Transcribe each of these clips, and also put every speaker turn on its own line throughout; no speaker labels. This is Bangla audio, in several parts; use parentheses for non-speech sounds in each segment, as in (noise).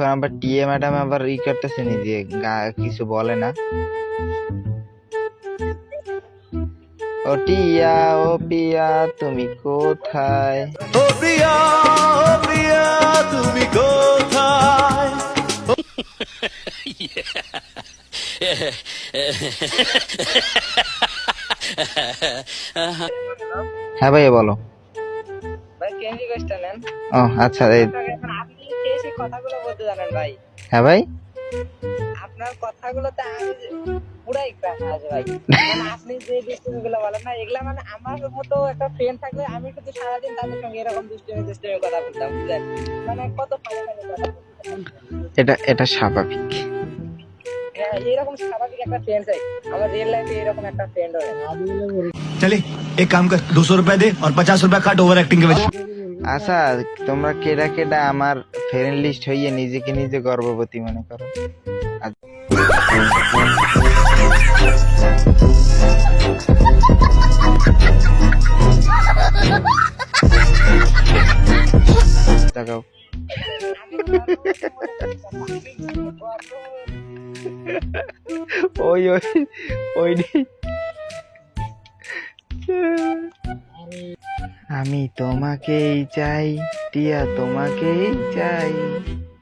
এখন আবার টিএ ম্যাডাম আবার ই করতেছে নি যে গা- কিছু বলে না। ও টিয়া ও পিয়া তুমি কোথায়?
ও প্রিয়া ও প্রিয়া তুমি কোথায়?
হ্যাঁ ভাইয়া বলো।
ভাই ক্যান্ডি গাছটা নেন।
ও আচ্ছা
সেই কথাগুলো বলতে জানেন ভাই
হ্যাঁ ভাই
আপনার কথাগুলোতে আমি যে পুরাই ক্রাশ আছে ভাই মানে আপনি যে দুষ্টুমিগুলো বলেন না এগুলা মানে আমার মতো একটা ফ্রেন্ড থাকলে আমি কিন্তু সারাদিন তাদের সঙ্গে এরকম দুষ্টুমি দুষ্টুমি কথা বলতাম বুঝলেন মানে কত ভালো ভালো কথা বলতাম।
এটা এটা স্বাভাবিক
হ্যাঁ এরকম স্বাভাবিক একটা ফ্রেন্ড চাই আমার রিয়েল লাইফে এরকম একটা ফ্রেন্ড হয়
चले एक काम कर दो सौ रुपया दे और पचास रुपया काट ओवर एक्टिंग के वजह
আচ্ছা তোমরা কেডা কেডা আমার ফ্রেন্ড লিস্ট হইয়ে নিজেকে নিজে গর্ভবতী মনে করো? ওই ওই ওই আমি তোমাকেই চাই টিয়া তোমাকেই চাই।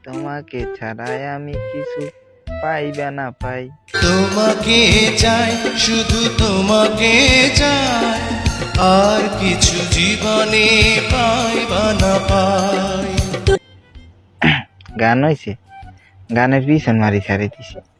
তোমাকে ছাড়াই আমি কিছু পাইবে না পাই।
তোমাকে চাই শুধু তোমাকে চাই। আর কিছু জীবনে পাই বা না পাই। (coughs)
গান হয়েছে গানের পিছন মারি ছাড়ে দিছে।